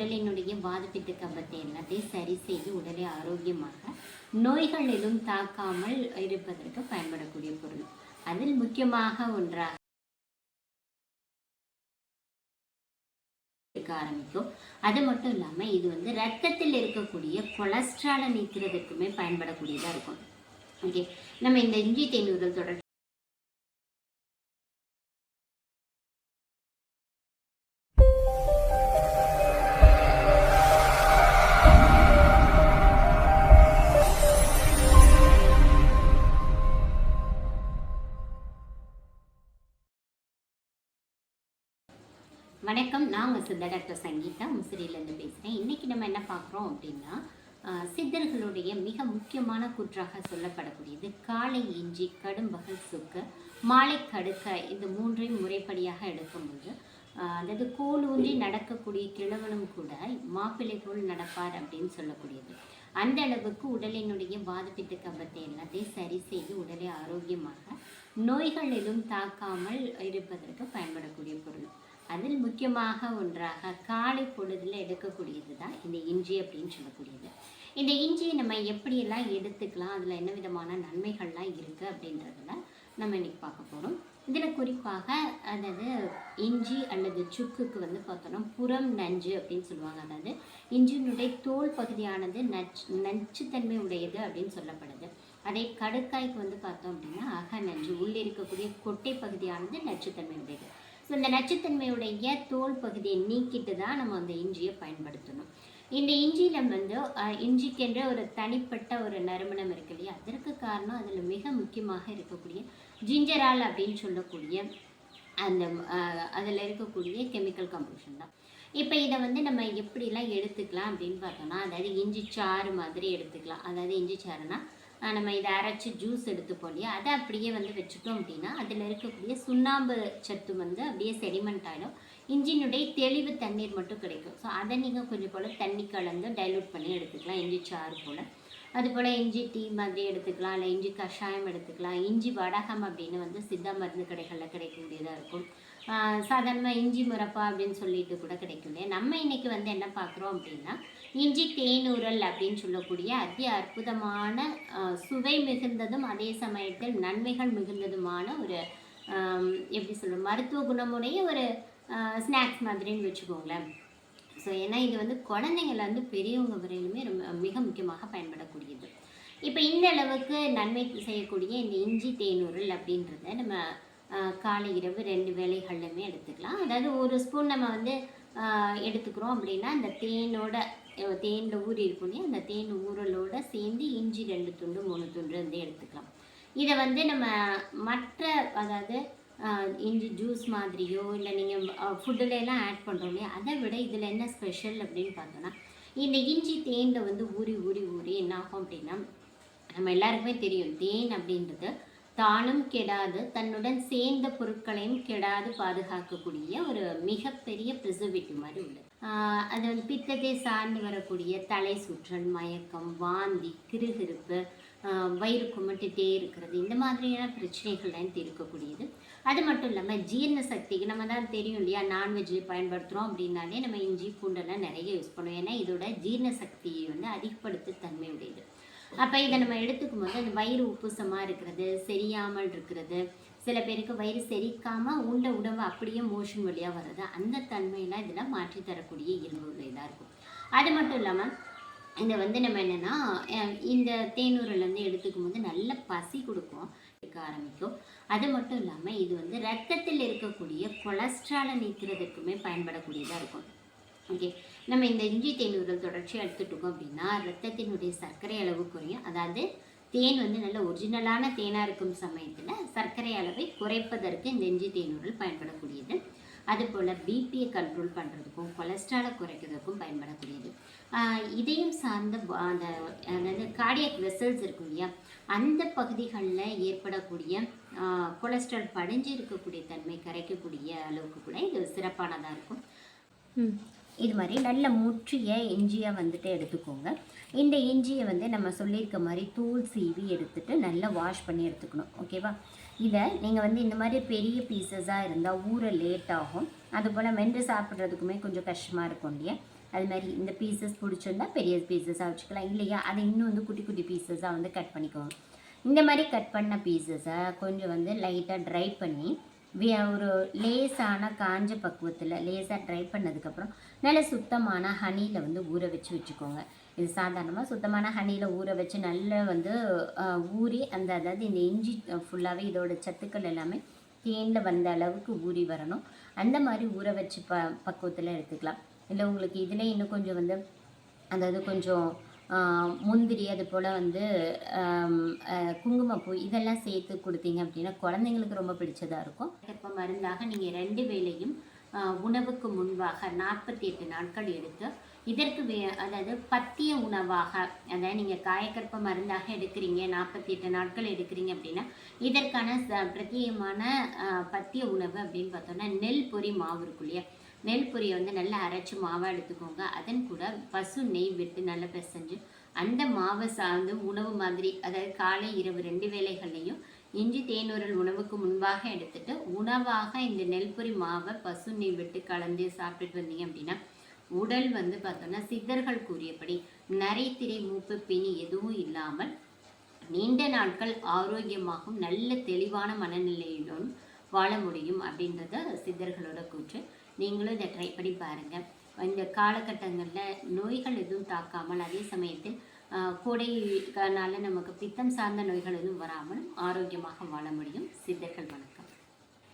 உடலினுடைய வாதப்பித்த கபத்தை எல்லாத்தையும் சரி செய்து உடலை ஆரோக்கியமாக நோய்களிலும் தாக்காமல் இருப்பதற்கு பயன்படக்கூடிய பொருள். அதில் முக்கியமாக ஒன்றாக இருக்க ஆரம்பிக்கும். அது மட்டும் இல்லாமல் இது வந்து ரத்தத்தில் இருக்கக்கூடிய கொலஸ்ட்ராலை நீக்கிறதுக்குமே பயன்படக்கூடியதாக இருக்கும். ஓகே நம்ம இந்த இஞ்சி தேநூறுகள் தொடர் வணக்கம். நான் உங்கள் சித்த டாக்டர் சங்கீதா. முசிறியிலேருந்து பேசுகிறேன் இன்றைக்கி நம்ம என்ன பார்க்குறோம் அப்படின்னா சித்தர்களுடைய மிக முக்கியமான கூற்றாக சொல்லப்படக்கூடியது காலை இஞ்சி கடும்பகல் சுக்கு மாலை கடுக்க இந்த மூன்றையும் முறைப்படியாக எடுக்கும்போது அதாவது கோல் ஊன்றி நடக்கக்கூடிய கிழவனும் கூட மாப்பிள்ளை போல் நடப்பார் அப்படின்னு சொல்லக்கூடியது. அந்த அளவுக்கு உடலினுடைய வாதப்பித்த கபத்தை எல்லாத்தையும் சரி செய்து உடலை ஆரோக்கியமாக நோய்கள் எதுவும் தாக்காமல் இருப்பதற்கு பயன்படக்கூடிய பொருள். அதில் முக்கியமாக ஒன்றாக காலை பொழுதில் எடுக்கக்கூடியது தான் இந்த இஞ்சி அப்படின்னு சொல்லக்கூடியது. இந்த இஞ்சியை நம்ம எப்படியெல்லாம் எடுத்துக்கலாம் அதில் என்ன விதமான நன்மைகள்லாம் இருக்குது அப்படின்றதுல நம்ம இன்னைக்கு பார்க்க போகிறோம் இதில் குறிப்பாக அதாவது இஞ்சி அல்லது சுக்குக்கு வந்து பார்த்தோன்னா புறம் நஞ்சு அப்படின்னு சொல்லுவாங்க. அதாவது இஞ்சியினுடைய தோல் பகுதியானது நச்சு நச்சுத்தன்மை உடையது அப்படின்னு சொல்லப்படுது. அதே கடுக்காய்க்கு வந்து பார்த்தோம் அப்படின்னா அக நஞ்சு உள்ளே இருக்கக்கூடிய கொட்டை பகுதியானது நச்சுத்தன்மை உடையது. ஸோ இந்த நச்சுத்தன்மையுடைய தோல் பகுதியை நீக்கிட்டு தான் நம்ம அந்த இஞ்சியை பயன்படுத்தணும். இந்த இஞ்சியில் வந்து இஞ்சிக்கென்ற ஒரு தனிப்பட்ட ஒரு நறுமணம் இருக்கு இல்லையா? அதற்கு காரணம் அதில் மிக முக்கியமாக இருக்கக்கூடிய ஜிஞ்சரால் அப்படின்னு சொல்லக்கூடிய அந்த அதில் இருக்கக்கூடிய கெமிக்கல் கம்போஷன் தான். இப்போ இதை வந்து நம்ம எப்படிலாம் எடுத்துக்கலாம் அப்படின்னு பார்த்தோம்னா அதாவது இஞ்சி சாறு மாதிரி எடுத்துக்கலாம். அதாவது இஞ்சி சாறுனா நம்ம இதை அரைச்சி ஜூஸ் எடுத்துப்போம் இல்லையா? அதை அப்படியே வந்து வச்சுட்டோம் அப்படின்னா அதில் இருக்கக்கூடிய சுண்ணாம்பு சத்து வந்து அப்படியே செடிமெண்ட் ஆகிடும் இஞ்சினுடைய தெளிவு தண்ணீர் மட்டும் கிடைக்கும். ஸோ அதை நீங்கள் கொஞ்சம் போல் தண்ணி கலந்து டைலூட் பண்ணி எடுத்துக்கலாம். இஞ்சி சாறு போல். அதுபோல் இஞ்சி டீ மாதிரி எடுத்துக்கலாம். இல்லை இஞ்சி கஷாயம் எடுத்துக்கலாம். இஞ்சி வடகம் அப்படின்னு வந்து சித்தா மருந்து கடைகளில் கிடைக்கக்கூடியதாக இருக்கும். சாதாரணமாக இஞ்சி முறப்பா அப்படின்னு சொல்லிட்டு கூட கிடைக்கும். இல்லையா நம்ம இன்றைக்கி வந்து என்ன பார்க்குறோம் அப்படின்னா இஞ்சி தேனூரல் அப்படின்னு சொல்லக்கூடிய அதி அற்புதமான சுவை மிகுந்ததும் அதே சமயத்தில் நன்மைகள் மிகுந்ததுமான ஒரு எப்படி சொல்ல மருத்துவ குணமுடைய ஒரு ஸ்நாக்ஸ் மாதிரின்னு வச்சுக்கோங்களேன். ஸோ ஏன்னா இது வந்து குழந்தைங்கள வந்து பெரியவங்க வரையிலுமே ரொம்ப மிக முக்கியமாக பயன்படக்கூடியது. இப்போ இந்த அளவுக்கு நன்மை செய்யக்கூடிய இந்த இஞ்சி தேனூரல் அப்படின்றத நம்ம காலை இரவு ரெண்டு வேலைகள்லையுமே எடுத்துக்கலாம். அதாவது ஒரு ஸ்பூன் நம்ம வந்து எடுத்துக்கிறோம் அப்படின்னா அந்த தேனோட தேனில் ஊறி இருக்கும் அந்த தேன் ஊறலோட சேர்ந்து இஞ்சி ரெண்டு துண்டு மூணு துண்டு வந்து எடுத்துக்கலாம். இதை வந்து நம்ம மற்ற அதாவது இஞ்சி ஜூஸ் மாதிரியோ இல்லை நீங்கள் ஃபுட்டில் ஆட் பண்ணுறோம் இல்லையா? அதை விட இதில் என்ன ஸ்பெஷல் அப்படின்னு பார்த்தோன்னா இந்த இஞ்சி தேனில் வந்து ஊறி ஊறி ஊறி என்ன ஆகும் அப்படின்னா நம்ம எல்லாருக்குமே தெரியும் தேன் அப்படின்றது தானும் கெடாது தன்னுடன் சேர்ந்த பொருட்களையும் கெடாது பாதுகாக்கக்கூடிய ஒரு மிகப்பெரிய ப்ரிசர்வேட்டிவ் மாதிரி உள்ளது. அது வந்து பித்தத்தை சார்ந்து வரக்கூடிய தலை சுற்றல் மயக்கம் வாந்தி கிருகிருப்பு வயிறு குமட்டிகிட்டே இருக்கிறது. இந்த மாதிரியான பிரச்சனைகள்லாம் தீர்க்கக்கூடியது. அது மட்டும் இல்லாமல் ஜீரண சக்திக்கு நம்ம தான் தெரியும் இல்லையா நான்வெஜ் பயன்படுத்துகிறோம் அப்படின்னாலே நம்ம இஞ்சி பூண்டெல்லாம் நிறைய யூஸ் பண்ணுவோம். ஏன்னா இதோட ஜீரண சக்தியை வந்து அதிகப்படுத்த தன்மை உடையது. அப்போ இதை நம்ம எடுத்துக்கும் போது அந்த வயிறு உப்புசமாக இருக்கிறது செரியாமல் இருக்கிறது சில பேருக்கு வயிறு செரிக்காமல் உள்ள உணவு அப்படியே மோஷன் வழியாக வர்றது அந்த தன்மையெல்லாம் இதில் மாற்றி தரக்கூடிய இயல்பு இதாக இருக்கும். அது மட்டும் இல்லாமல் இதை வந்து நம்ம என்னென்னா இந்த தேனூரிலேருந்து எடுத்துக்கும் போது நல்ல பசி கொடுக்கும் இருக்க ஆரம்பிக்கும். அது மட்டும் இல்லாமல் இது வந்து ரத்தத்தில் இருக்கக்கூடிய கொலஸ்ட்ராலை நீக்கிறதுக்குமே பயன்படக்கூடியதாக இருக்கும். ஓகே? நம்ம இந்த இஞ்சி தேநூறுகள் தொடர்ச்சியாக எடுத்துட்டோம் அப்படின்னா ரத்தத்தினுடைய சர்க்கரை அளவு குறையும். அதாவது தேன் வந்து நல்ல ஒரிஜினலான தேனாக இருக்கும் சமயத்தில் சர்க்கரை அளவை குறைப்பதற்கு இந்த இஞ்சி தேநூறுகள் பயன்படக்கூடியது. அதுபோல் பிபியை கண்ட்ரோல் பண்ணுறதுக்கும் கொலஸ்ட்ராலை குறைக்கிறதுக்கும் பயன்படக்கூடியது. இதயம் சார்ந்த அந்த அதாவது கார்டியக் வெசல்ஸ் இருக்கும் இல்லையா அந்த பகுதிகளில் ஏற்படக்கூடிய கொலஸ்ட்ரால் படிஞ்சு இருக்கக்கூடிய தன்மை கரைக்கக்கூடிய அளவுக்கு கூட இது சிறப்பானதாக இருக்கும். இது மாதிரி நல்ல முற்றிய இஞ்சியை வந்துட்டு எடுத்துக்கோங்க. இந்த இஞ்சியை வந்து நம்ம சொல்லியிருக்க மாதிரி தூள் சீவி எடுத்துட்டு நல்லா வாஷ் பண்ணி எடுத்துக்கணும். ஓகேவா இதை நீங்கள் வந்து இந்த மாதிரி பெரிய பீசஸாக இருந்தால் ஊற லேட் ஆகும். அதுபோல் மென்று சாப்பிட்றதுக்குமே கொஞ்சம் கஷ்டமாக இருக்கும் இல்லையா? அது மாதிரி இந்த பீசஸ் பிடிச்சிருந்தா பெரிய பீசஸாக வச்சுக்கலாம். இல்லையா? அதை இன்னும் வந்து குட்டி குட்டி பீசஸாக வந்து கட் பண்ணிக்கோங்க. இந்த மாதிரி கட் பண்ண பீசஸை கொஞ்சம் வந்து லைட்டாக ட்ரை பண்ணி ஒரு லேசான காஞ்ச பக்குவத்தில் லேசாக ட்ரை பண்ணதுக்கப்புறம் நல்ல சுத்தமான ஹனியில் வந்து ஊற வச்சு வச்சுக்கோங்க. இது சாதாரணமாக சுத்தமான ஹனியில் ஊற வச்சு நல்லா வந்து ஊறி அந்த அதாவது இந்த இஞ்சி ஃபுல்லாகவே இதோட சத்துக்கள் எல்லாமே தேனில் வந்த அளவுக்கு ஊறி வரணும். அந்த மாதிரி ஊற வச்சு ப பக்குவத்தில் எடுத்துக்கலாம். இல்லை உங்களுக்கு இதில் இன்னும் கொஞ்சம் வந்து அதாவது கொஞ்சம் முந்திரி அது போல் வந்து குங்குமப்பூ இதெல்லாம் சேர்த்து கொடுத்தீங்க அப்படின்னா குழந்தைங்களுக்கு ரொம்ப பிடிச்சதாக இருக்கும். இப்போ மருந்தாக நீங்கள் ரெண்டு வேளையும் உணவுக்கு முன்பாக நாற்பத்தி எட்டு நாட்கள் எடுத்து இதற்கு வே அதாவது பத்திய உணவாக அதாவது நீங்கள் காயக்கற்ப மருந்தாக எடுக்கிறீங்க நாற்பத்தி எட்டு நாட்கள் எடுக்கிறீங்க அப்படின்னா இதற்கான ச பிரத்யேகமான பத்திய உணவு அப்படின்னு பார்த்தோன்னா நெல் பொரி மாவு இருக்கு இல்லையா? நெல் பொரியை வந்து நல்லா அரைச்சி மாவாக எடுத்துக்கோங்க. அதன் கூட பசு நெய் விட்டு நல்லா பிசைஞ்சு அந்த மாவை சார்ந்து உணவு மாதிரி அதாவது காலை இரவு ரெண்டு வேளைகள்லையும் இஞ்சி தேனூரல் உணவுக்கு முன்பாக எடுத்துட்டு உணவாக இந்த நெல் பொரி மாவை பசு நெய் விட்டு கலந்து சாப்பிட்டுட்டு வந்தீங்க அப்படின்னா உடல் வந்து பார்த்தோம்னா சித்தர்கள் கூறியபடி நரைத்திரை மூப்பு பிணி எதுவும் இல்லாமல் நீண்ட நாட்கள் ஆரோக்கியமாகவும் நல்ல தெளிவான மனநிலையுடன் வாழ முடியும் அப்படின்றத சித்தர்களோட கூற்று. நீங்களும் இதை ட்ரை பண்ணி பாருங்கள் இந்த காலகட்டங்களில் நோய்கள் எதுவும் தாக்காமல் அதே சமயத்தில் கோடைக்கானால கோடைனால நமக்கு பித்தம் சார்ந்த நோய்கள் எதுவும் வராமல் ஆரோக்கியமாக வாழ முடியும். சித்தர்கள் வணக்கம்.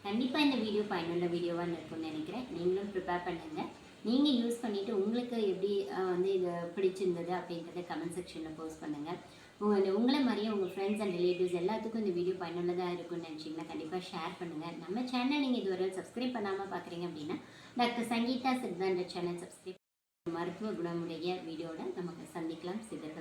கண்டிப்பாக இந்த வீடியோ பயனுள்ள வீடியோவாக இருக்கும்னு நினைக்கிறேன். நீங்களும் ப்ரிப்பேர் பண்ணுங்கள் நீங்கள் யூஸ் பண்ணிவிட்டு உங்களுக்கு எப்படி வந்து இது பிடிச்சிருந்தது அப்படின்றத கமெண்ட் செக்ஷனில் போஸ்ட் பண்ணுங்கள் உங்கள் உங்களை மாதிரியே உங்கள் ஃப்ரெண்ட்ஸ் அண்ட் ரிலேட்டிவ்ஸ் எல்லாத்துக்கும் இந்த வீடியோ பயனுள்ளதாக இருக்கும்னு நினச்சிங்கன்னா கண்டிப்பாக ஷேர் பண்ணுங்கள் நம்ம சேனல் நீங்கள் இதுவரை சப்ஸ்கிரைப் பண்ணாமல் பார்க்குறீங்க அப்படின்னா டாக்டர் சங்கீதா சித்தாண்ட சேனல் சப்ஸ்கிரைப் மருத்துவ குணமுடைய வீடியோவில் நமக்கு சந்திக்கலாம். சிதர்